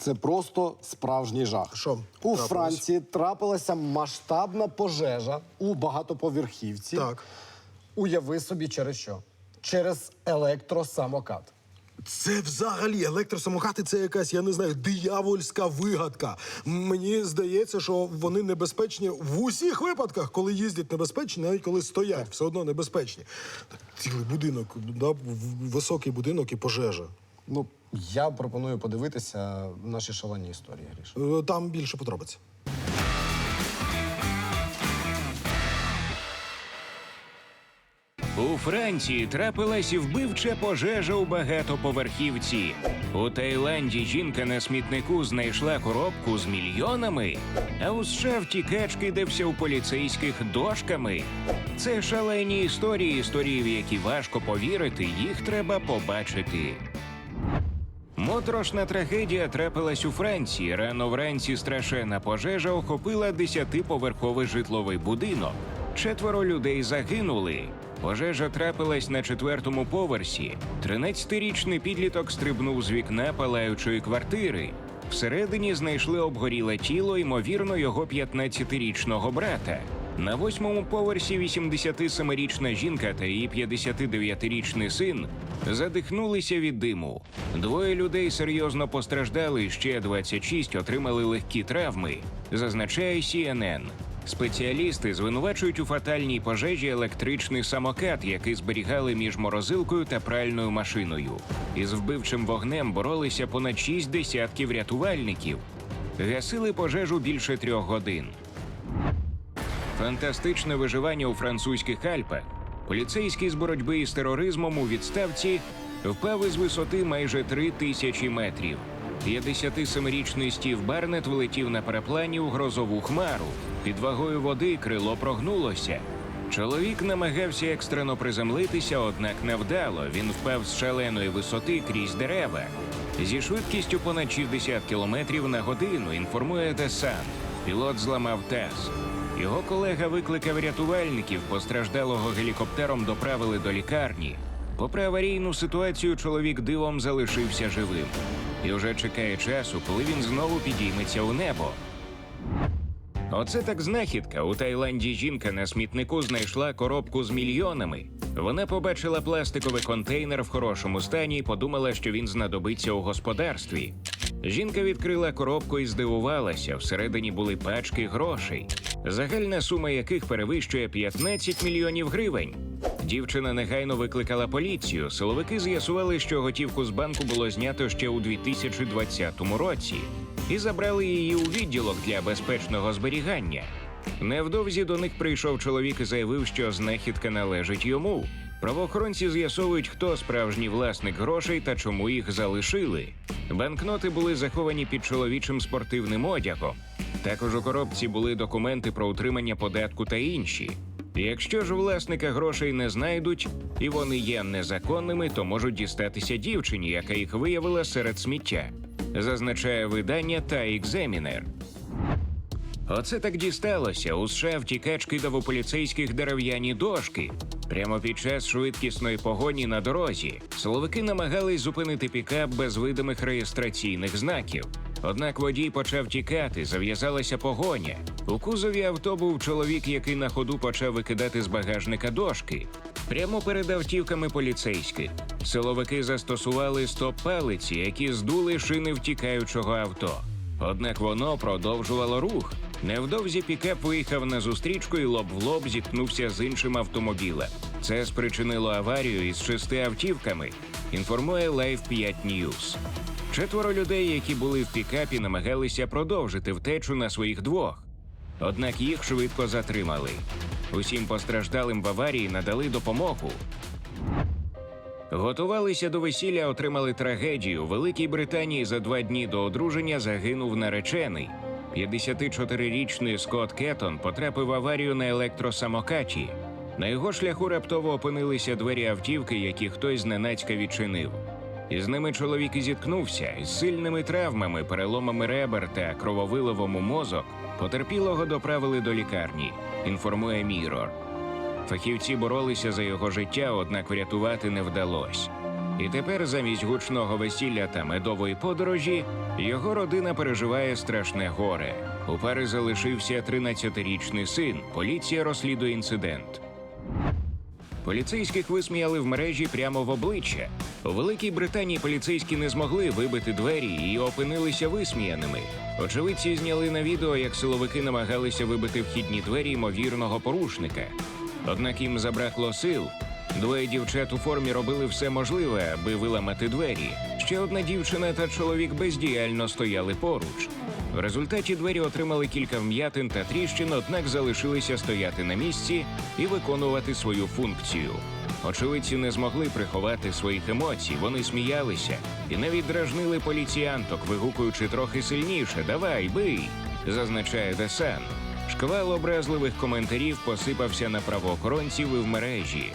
Це просто справжній жах. Що у трапилось? Франції трапилася масштабна пожежа у багатоповерхівці. Так. Уяви собі через що? Через електросамокат. Це взагалі електросамокати це якась, я не знаю, диявольська вигадка. Мені здається, що вони небезпечні в усіх випадках, коли їздять небезпечні, навіть коли стоять, все одно небезпечні. Цілий будинок, да, високий будинок і пожежа. Ну, я пропоную подивитися наші шалені історії, Гріш. Е, Там більше подробиць. У Франції трапилась вбивча пожежа у багатоповерхівці. У Таїланді жінка на смітнику знайшла коробку з мільйонами, а у США втікач кидався у поліцейських дошками. Це шалені історії, історії, в які важко повірити, їх треба побачити. Моторошна трагедія трапилась у Франції. Рано вранці страшенна пожежа охопила десятиповерховий житловий будинок. Четверо людей загинули. Пожежа трапилась на четвертому поверсі. 13-річний підліток стрибнув з вікна палаючої квартири. Всередині знайшли обгоріле тіло, ймовірно, його 15-річного брата. На восьмому поверсі 87-річна жінка та її 59-річний син задихнулися від диму. Двоє людей серйозно постраждали, ще 26 отримали легкі травми, зазначає CNN. Спеціалісти звинувачують у фатальній пожежі електричний самокат, який зберігали між морозилкою та пральною машиною. Із вбивчим вогнем боролися понад шість десятків рятувальників. Гасили пожежу більше трьох годин. Фантастичне виживання у французьких Альпах. Поліцейський з боротьби із тероризмом у відставці впав із висоти майже три тисячі метрів. 57-річний Стів Барнет влетів на параплані у грозову хмару. Під вагою води крило прогнулося. Чоловік намагався екстрено приземлитися, однак невдало. Він впав з шаленої висоти крізь дерева. Зі швидкістю понад 60 км на годину інформує Десан. Пілот зламав таз. Його колега викликав рятувальників, постраждалого гелікоптером доправили до лікарні. Попри аварійну ситуацію, чоловік дивом залишився живим і вже чекає часу, коли він знову підійметься у небо. Оце так знахідка. У Таїланді жінка на смітнику знайшла коробку з мільйонами. Вона побачила пластиковий контейнер в хорошому стані і подумала, що він знадобиться у господарстві. Жінка відкрила коробку і здивувалася. Всередині були пачки грошей, загальна сума яких перевищує 15 мільйонів гривень. Дівчина негайно викликала поліцію. Силовики з'ясували, що готівку з банку було знято ще у 2020 році, і забрали її у відділок для безпечного зберігання. Невдовзі до них прийшов чоловік і заявив, що знахідка належить йому. Правоохоронці з'ясовують, хто справжній власник грошей та чому їх залишили. Банкноти були заховані під чоловічим спортивним одягом. Також у коробці були документи про утримання податку та інші. Якщо ж власника грошей не знайдуть і вони є незаконними, то можуть дістатися дівчині, яка їх виявила серед сміття, зазначає видання та екземінер. Оце так дісталося. У США втікач кидав у поліцейських дерев'яні дошки. Прямо під час швидкісної погоні на дорозі силовики намагались зупинити пікап без видимих реєстраційних знаків. Однак водій почав тікати, зав'язалася погоня. У кузові авто був чоловік, який на ходу почав викидати з багажника дошки. Прямо перед автівками поліцейських. Силовики застосували стоп-палиці, які здули шини втікаючого авто. Однак воно продовжувало рух. Невдовзі пікап виїхав на зустрічку і лоб в лоб зіткнувся з іншим автомобілем. Це спричинило аварію із шести автівками. Інформує Live 5 News. Четверо людей, які були в пікапі, намагалися продовжити втечу на своїх двох. Однак їх швидко затримали. Усім постраждалим в аварії надали допомогу. Готувалися до весілля, отримали трагедію. Великій Британії за два дні до одруження загинув наречений. 54-річний Скотт Кеттон потрапив в аварію на електросамокаті. На його шляху раптово опинилися двері автівки, які хтось зненацька відчинив. Із ними чоловік і зіткнувся із сильними травмами, переломами ребер та крововиливом у мозок. Потерпілого доправили до лікарні. Інформує Мірор. Фахівці боролися за його життя, однак врятувати не вдалося. І тепер замість гучного весілля та медової подорожі його родина переживає страшне горе. У пари залишився 13-річний син. Поліція розслідує інцидент. Поліцейських висміяли в мережі прямо в обличчя. У Великій Британії поліцейські не змогли вибити двері і опинилися висміяними. Очевидці зняли на відео, як силовики намагалися вибити вхідні двері ймовірного порушника. Однак їм забракло сил. Двоє дівчат у формі робили все можливе, аби виламати двері. Ще одна дівчина та чоловік бездіяльно стояли поруч. В результаті двері отримали кілька вм'ятин та тріщин, однак залишилися стояти на місці і виконувати свою функцію. Очевидці не змогли приховати своїх емоцій. Вони сміялися і навіть дражнили поліціянток, вигукуючи трохи сильніше Давай, бий! зазначає Десан. Шквал образливих коментарів посипався на правоохоронців і в мережі.